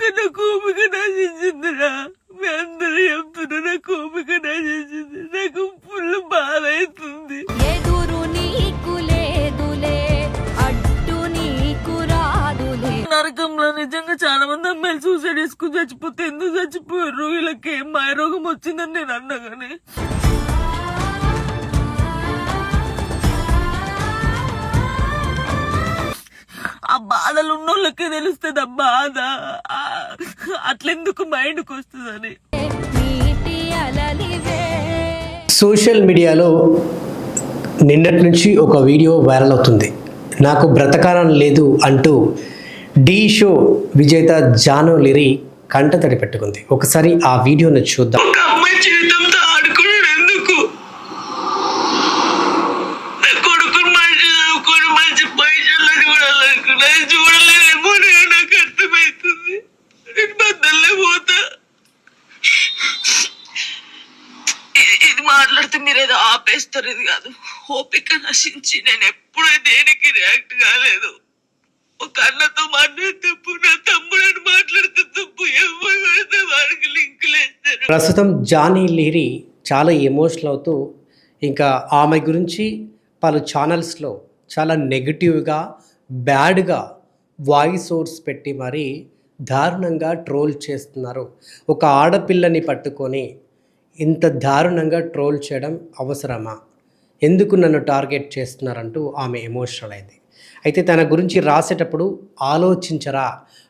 నా కోపిక నశించిందిరా. మీ అందరూ చెప్తున్నా నా కోపిక నశించింది. నాకు ఫుల్ బాధ అవుతుంది నరకంలో నిజంగా చాలా మంది అమ్మాయిలు సూసైడ్ చేసుకుని చచ్చిపోతే ఎందుకు చచ్చిపోయారు? వీళ్ళకి ఏం మాయ రోగం వచ్చిందని నేను అన్నా బాధలు ఉన్నోళ్ళకే తెలుస్తుంది ఆ బాధ అట్లెందుకు మైండ్కి వస్తుందని. సోషల్ మీడియాలో నిన్నటి నుంచి ఒక వీడియో వైరల్ అవుతుంది. నాకు బ్రతకాలం లేదు అంటూ డి షో విజేత జాను లిరి కంటతడి పెట్టుకుంది. ఒకసారి ఆ వీడియోను చూద్దాం ఒక అమ్మాయి జీవితంతో ఆడుకున్నాడు ఎందుకు నా కొడుకుని మంచి చదువుకొని మంచి పైసలు చూడాలనుకున్నా అది చూడలేదేమో నేను నాకు అర్థమవుతుంది నేను బద్దల్లే పోతా ఇది- ఇది మాట్లాడితే మీరు ఏదో ఆపేస్తారు కాదు. ఓపిక నశించి నేను ఎప్పుడూ దేనికి రియాక్ట్ కాలేదు. ఒక అన్నతో మాట్లాడే తప్పు నా తమ్ముడని మాట్లాడితే తప్పు ఎవరు పడితే వాడికి లింకులు వేస్తారు ప్రస్తుతం జానీ లీరి చాలా ఎమోషనల్ అవుతూ ఇంకా ఆమె గురించి పలు ఛానల్స్లో చాలా నెగిటివ్గా బ్యాడ్గా వాయిస్ ఓవర్స్ పెట్టి మరీ దారుణంగా ట్రోల్ చేస్తున్నారు. ఒక ఆడపిల్లని పట్టుకొని ఇంత దారుణంగా ట్రోల్ చేయడం అవసరమా? ఎందుకు నన్ను టార్గెట్ చేస్తున్నారంటూ ఆమె ఎమోషనల్ అయింది. అయితే తన గురించి రాసేటప్పుడు ఆలోచించరా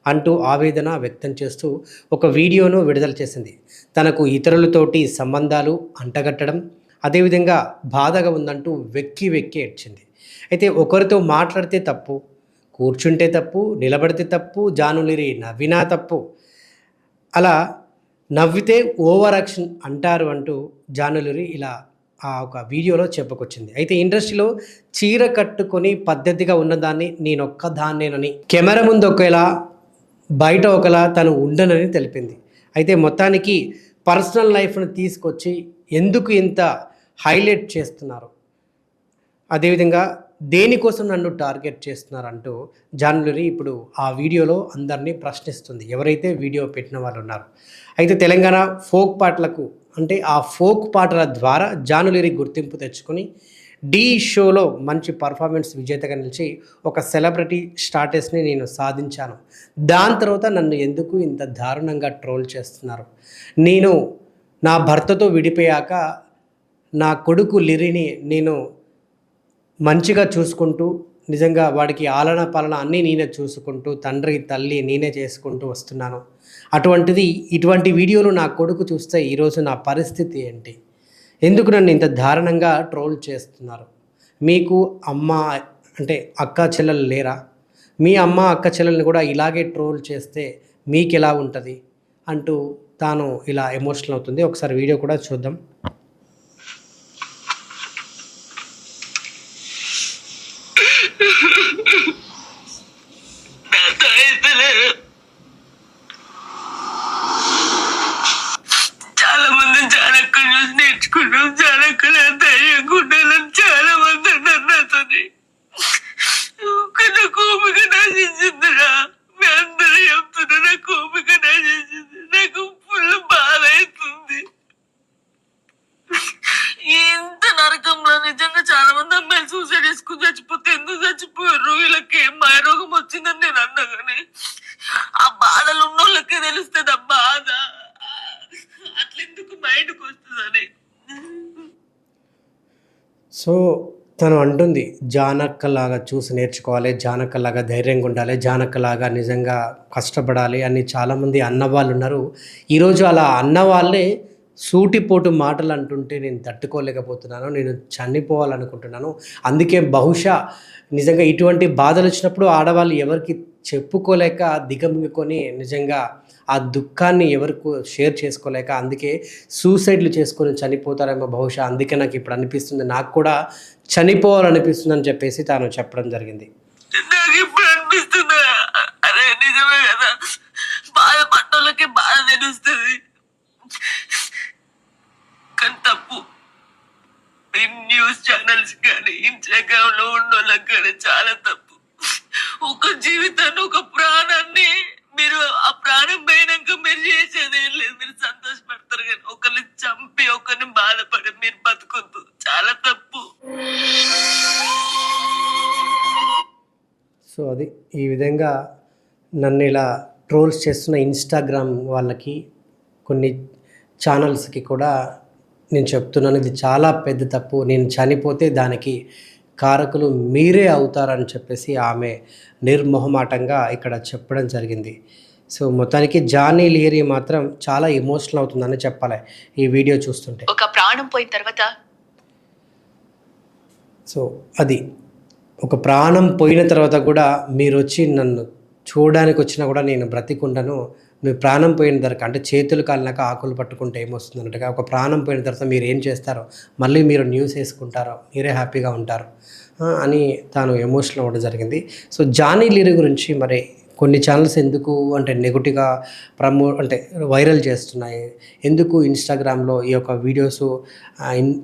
అంటూ ఆవేదన వ్యక్తం చేస్తూ ఒక వీడియోను విడుదల చేసింది. తనకు ఇతరులతోటి సంబంధాలు అంటగట్టడం అదేవిధంగా బాధగా ఉందంటూ వెక్కి వెక్కి ఏడ్చింది. అయితే ఒకరితో మాట్లాడితే తప్పు కూర్చుంటే తప్పు నిలబడితే తప్పు జానులిరి నవ్వినా తప్పు అలా నవ్వితే ఓవర్ యాక్షన్ అంటారు అంటూ జానులరి ఇలా ఆ ఒక వీడియోలో చెప్పుకొచ్చింది. అయితే ఇండస్ట్రీలో చీర కట్టుకొని పద్ధతిగా ఉన్నదాన్ని నేనొక్క ఒక్కదాన్నేనని కెమెరా ముందు ఒకేలా బయట ఒకలా తను ఉండనని తెలిపింది. అయితే మొత్తానికి పర్సనల్ లైఫ్ను తీసుకొచ్చి ఎందుకు ఇంత హైలైట్ చేస్తున్నారు? అదేవిధంగా దేనికోసం నన్ను టార్గెట్ చేస్తున్నారంటూ జాన్వరి ఇప్పుడు ఆ వీడియోలో అందరినీ ప్రశ్నిస్తుంది. ఎవరైతే వీడియో పెట్టిన వాళ్ళు ఉన్నారు. అయితే తెలంగాణ ఫోక్ పాటలకు అంటే ఆ ఫోక్ పాటల ద్వారా జానులిరి గుర్తింపు తెచ్చుకొని డి షోలో మంచి పర్ఫార్మెన్స్ విజేతగా నిలిచి ఒక సెలబ్రిటీ స్టాటస్ని నేను సాధించాను. దాని తర్వాత నన్ను ఎందుకు ఇంత దారుణంగా ట్రోల్ చేస్తున్నారు? నేను నా భర్తతో విడిపోయాక నా కొడుకు లిరిని నేను మంచిగా చూసుకుంటూ నిజంగా వాడికి ఆలన పాలన అన్నీ నేనే చూసుకుంటూ తండ్రి తల్లి నేనే చేసుకుంటూ వస్తున్నాను. అటువంటిది ఇటువంటి వీడియోలు నా కొడుకు చూస్తే ఈరోజు నా పరిస్థితి ఏంటి? ఎందుకు నన్ను ఇంత దారుణంగా ట్రోల్ చేస్తున్నారు? మీకు అమ్మ అంటే అక్క చెల్లెలు లేరా? మీ అమ్మ అక్క చెల్లెల్ని కూడా ఇలాగే ట్రోల్ చేస్తే మీకు ఎలా ఉంటుంది? అంటూ తాను ఇలా ఎమోషనల్ అవుతుంది. ఒకసారి వీడియో కూడా చూద్దాం నాతో అయితలేదు చాలా మంది జానక్కలు చూసి నేర్చుకున్నాం జానక్కలు ధైర్యంగా ఉండాలని చాలా మంది అన్నారు నాతోని నా కోపిక నశించిందిరా మీ అందరూ చెప్తున్నా నా కోపిక నశించింది నాకు ఫుల్ బాధ అవుతుంది ఇంత నరకంలో నిజంగా చాలా మంది అమ్మాయిలు సూసైడ్ చేసుకుని చచ్చిపోతే ఎందుకు చచ్చిపోయారు వీళ్ళకి ఏం మాయ రోగం వచ్చిందని నేను అన్నా కానీ ఆ బాధలు ఉన్నోళ్ళకే తెలుస్తుంది బాధ అట్లెందుకు మైండ్కి వస్తుందని సో తను అంటుంది జానక్కలాగా చూసి నేర్చుకోవాలి జానక్కలాగా ధైర్యంగా ఉండాలి జానక్కలాగా నిజంగా కష్టపడాలి అని చాలామంది అన్నవాళ్ళు ఉన్నారు ఈరోజు అలా అన్నవాళ్ళే సూటిపోటు మాటలు అంటుంటే నేను తట్టుకోలేకపోతున్నాను నేను చనిపోవాలనుకుంటున్నాను. అందుకే బహుశా నిజంగా ఇటువంటి బాధలు వచ్చినప్పుడు ఆడవాళ్ళు ఎవరికి చెప్పుకోలేక దిగమింగుకొని నిజంగా ఆ దుఃఖాన్ని ఎవరికి షేర్ చేసుకోలేక అందుకే సూసైడ్లు చేసుకొని చనిపోతారేమో బహుశా అందుకే నాకు ఇప్పుడు అనిపిస్తుంది. నాకు కూడా చనిపోవాలనిపిస్తుంది అని చెప్పేసి తాను చెప్పడం జరిగింది. నాకు ఇప్పుడు అనిపిస్తుంది. అరే నిజమే కదా? బాధ పట్టోళ్ళకి బాధ తెలుస్తుంది. కానీ తప్పు. ఈ న్యూస్ ఛానల్స్ కానీ ఇన్స్టాగ్రామ్లో ఉన్న వాళ్ళకి కానీ చాలా తప్పు. ఒక జీవితాన్ని ఒక ప్రాణాన్ని ప్రాణం ఈ విధంగా నన్ను ఇలా ట్రోల్స్ చేస్తున్న ఇన్స్టాగ్రామ్ వాళ్ళకి కొన్ని ఛానల్స్కి కూడా నేను చెప్తున్నాను ఇది చాలా పెద్ద తప్పు. నేను చనిపోతే దానికి కారకులు మీరే అవుతారని చెప్పేసి ఆమె నిర్మోహమాటంగా ఇక్కడ చెప్పడం జరిగింది. సో మొత్తానికి జానీ లియరీ మాత్రం చాలా ఎమోషనల్ అవుతుందని చెప్పాలి ఈ వీడియో చూస్తుంటే. ఒక ప్రాణం పోయిన తర్వాత? సో అది. ఒక ప్రాణం పోయిన తర్వాత కూడా మీరు వచ్చి నన్ను చూడడానికి వచ్చినా కూడా నేను బ్రతికుండను. మీ ప్రాణం పోయిన తర్వాత అంటే చేతులు కాలినాక ఆకులు పట్టుకుంటే ఏమొస్తుంది అన్నట్టుగా ఒక ప్రాణం పోయిన తర్వాత మీరు ఏం చేస్తారో మళ్ళీ మీరు న్యూస్ వేసుకుంటారో మీరే హ్యాపీగా ఉంటారు అని తాను ఎమోషనల్ అవ్వడం జరిగింది. సో జానీ లీరి గురించి మరి కొన్ని ఛానల్స్ ఎందుకు అంటే నెగిటివ్గా ప్రమో అంటే వైరల్ చేస్తున్నాయి? ఎందుకు ఇన్స్టాగ్రామ్లో ఈ యొక్క వీడియోస్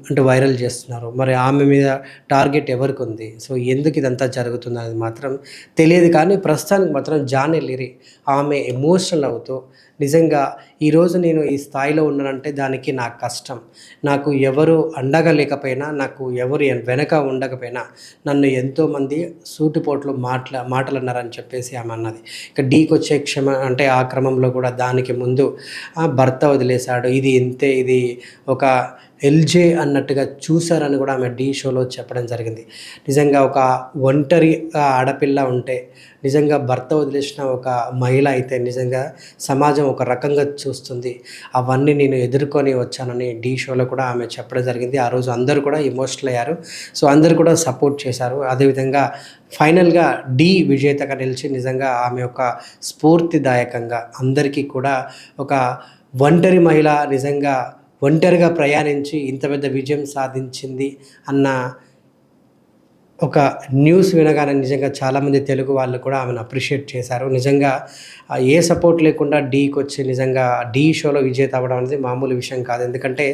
అంటే వైరల్ చేస్తున్నారు? మరి ఆమె మీద టార్గెట్ ఎవరికి ఉంది? సో ఎందుకు ఇదంతా జరుగుతుంది అనేది మాత్రం తెలియదు కానీ ప్రస్తుతానికి మాత్రం జాన్ లిరి ఆమె ఎమోషనల్ అవుతూ నిజంగా ఈరోజు నేను ఈ స్థాయిలో ఉన్నానంటే దానికి నా కష్టం. నాకు ఎవరు అండగా లేకపోయినా నాకు ఎవరు వెనక ఉండకపోయినా నన్ను ఎంతోమంది సూటిపోట్లు మాట్లా మాటలు అన్నారని చెప్పేసి ఆమె అన్నది. ఇక డీకి వచ్చే క్షమ అంటే ఆ క్రమంలో కూడా దానికి ముందు భర్త వదిలేశాడు ఇది ఇంతే ఇది ఒక ఎల్జే అన్నట్టుగా చూశారని కూడా ఆమె డీ షోలో చెప్పడం జరిగింది. నిజంగా ఒక ఒంటరి ఆడపిల్ల ఉంటే నిజంగా భర్త వదిలేసిన ఒక మహిళ అయితే నిజంగా సమాజం ఒక రకంగా చూస్తుంది. అవన్నీ నేను ఎదుర్కొని వచ్చానని డీ షోలో కూడా ఆమె చెప్పడం జరిగింది. ఆ రోజు అందరూ కూడా ఎమోషనల్ అయ్యారు. సో అందరూ కూడా సపోర్ట్ చేశారు. అదేవిధంగా ఫైనల్గా డి విజేతగా నిలిచి నిజంగా ఆమె ఒక స్ఫూర్తిదాయకంగా అందరికీ కూడా ఒక ఒంటరి మహిళ నిజంగా ఒంటరిగా ప్రయాణించి ఇంత పెద్ద విజయం సాధించింది అన్న ఒక న్యూస్ వినగానే నిజంగా చాలామంది తెలుగు వాళ్ళు కూడా ఆమెను అప్రిషియేట్ చేశారు. నిజంగా ఏ సపోర్ట్ లేకుండా డీకి వచ్చి నిజంగా డీ షోలో విజేత అవ్వడం అనేది మామూలు విషయం కాదు. ఎందుకంటే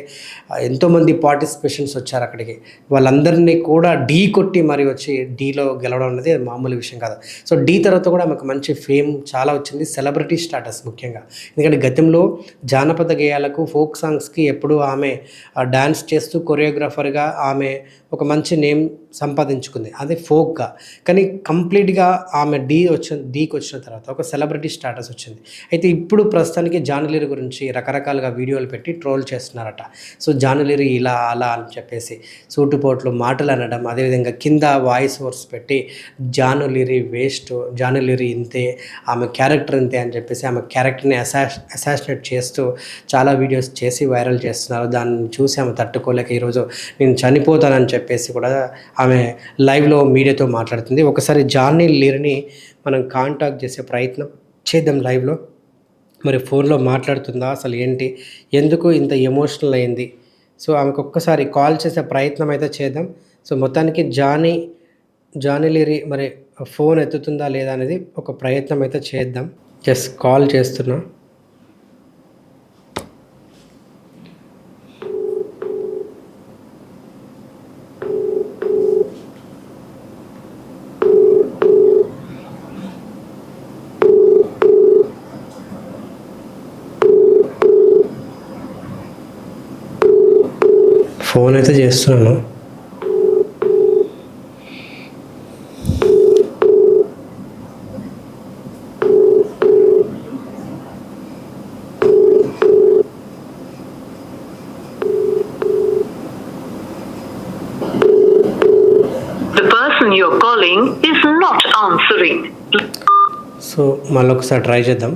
ఎంతోమంది పార్టిసిపేషన్స్ వచ్చారు అక్కడికి. వాళ్ళందరినీ కూడా డీ కొట్టి మరి వచ్చి డీలో గెలవడం అనేది మామూలు విషయం కాదు. సో డీ తర్వాత కూడా ఆమెకు మంచి ఫేమ్ చాలా వచ్చింది. సెలబ్రిటీ స్టాటస్ ముఖ్యంగా. ఎందుకంటే గతంలో జానపద గేయాలకు ఫోక్ సాంగ్స్కి ఎప్పుడూ ఆమె డ్యాన్స్ చేస్తూ కొరియోగ్రాఫర్గా ఆమె ఒక మంచి నేమ్ సంపాదించుకుంది. అదే ఫోక్గా. కానీ కంప్లీట్గా ఆమె డీ వచ్చిన డీకి వచ్చిన తర్వాత ఒక సెలబ్రిటీ స్టాటస్ వచ్చింది. అయితే ఇప్పుడు ప్రస్తుతానికి జానులీరు గురించి రకరకాలుగా వీడియోలు పెట్టి ట్రోల్ చేస్తున్నారట. సో జానులీరు ఇలా అలా అని చెప్పేసి సూటుపోట్లు మాటలు అనడం అదేవిధంగా కింద వాయిస్ ఓవర్స్ పెట్టి జానులీరి వేస్ట్ జానులీరి ఇంతే ఆమె క్యారెక్టర్ ఇంతే అని చెప్పేసి ఆమె క్యారెక్టర్ని అసాస్ అసాసినేట్ చేస్తూ చాలా వీడియోస్ చేసి వైరల్ చేస్తున్నారు. దాన్ని చూసి ఆమె తట్టుకోలేక ఈరోజు నేను చనిపోతానని చెప్పి చెప్పేసి కూడా ఆమె లైవ్లో మీడియాతో మాట్లాడుతుంది. ఒకసారి జానీ లీర్ని మనం కాంటాక్ట్ చేసే ప్రయత్నం చేద్దాం లైవ్లో. మరి ఫోన్లో మాట్లాడుతుందా? అసలు ఏంటి? ఎందుకు ఇంత ఎమోషనల్ అయింది? సో ఆమెకు ఒక్కసారి కాల్ చేసే ప్రయత్నం అయితే చేద్దాం. సో మొత్తానికి జానీ జానీ లీరి మరి ఫోన్ ఎత్తుతుందా లేదా అనేది ఒక ప్రయత్నం అయితే చేద్దాం. జస్ట్ కాల్ చేస్తున్నా. ఫోన్ అయితే చేస్తున్నాను సో మళ్ళీ ఒకసారి ట్రై చేద్దాం.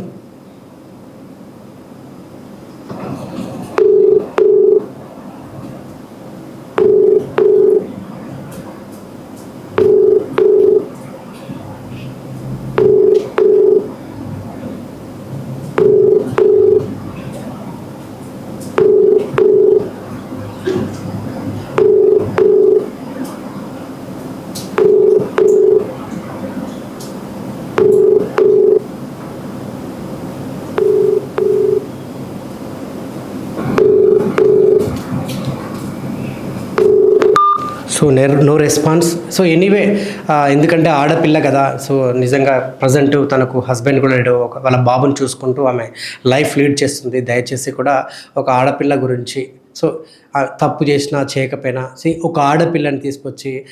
సో నెర్ నో రెస్పాన్స్ సో ఎనీవే ఎందుకంటే ఆడపిల్ల కదా సో నిజంగా ప్రజెంట్ తనకు హస్బెండ్ కూడా లేడు ఒక వాళ్ళ బాబుని చూసుకుంటూ ఆమె లైఫ్ లీడ్ చేస్తుంది. దయచేసి కూడా ఒక ఆడపిల్ల గురించి సో తప్పు చేసినా చేయకపోయినా see, ఒక ఆడపిల్లని తీసుకొచ్చి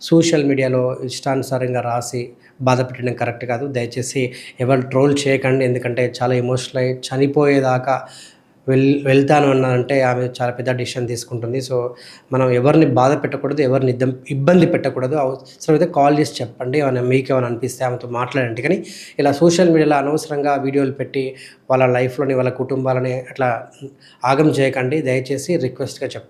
సోషల్ మీడియాలో ఇష్టానుసారంగా రాసి బాధ పెట్టడం కరెక్ట్ కాదు. దయచేసి ఎవరు ట్రోల్ చేయకండి ఎందుకంటే చాలా ఎమోషనల్ అయ్యి చనిపోయేదాకా వెల్ వెళ్తాను అన్నారంటే ఆమె చాలా పెద్ద డిసిషన్ తీసుకుంటుంది. సో మనం ఎవరిని బాధ పెట్టకూడదు ఎవరిని ఇద్దం ఇబ్బంది పెట్టకూడదు. అవసరమైతే కాల్ చేసి చెప్పండి. ఏమైనా మీకు ఏమైనా అనిపిస్తే ఆమెతో మాట్లాడండి. కానీ ఇలా సోషల్ మీడియాలో అనవసరంగా వీడియోలు పెట్టి వాళ్ళ లైఫ్లోని వాళ్ళ కుటుంబాలని అట్లా ఆగం చేయకండి. దయచేసి రిక్వెస్ట్గా చెప్తాను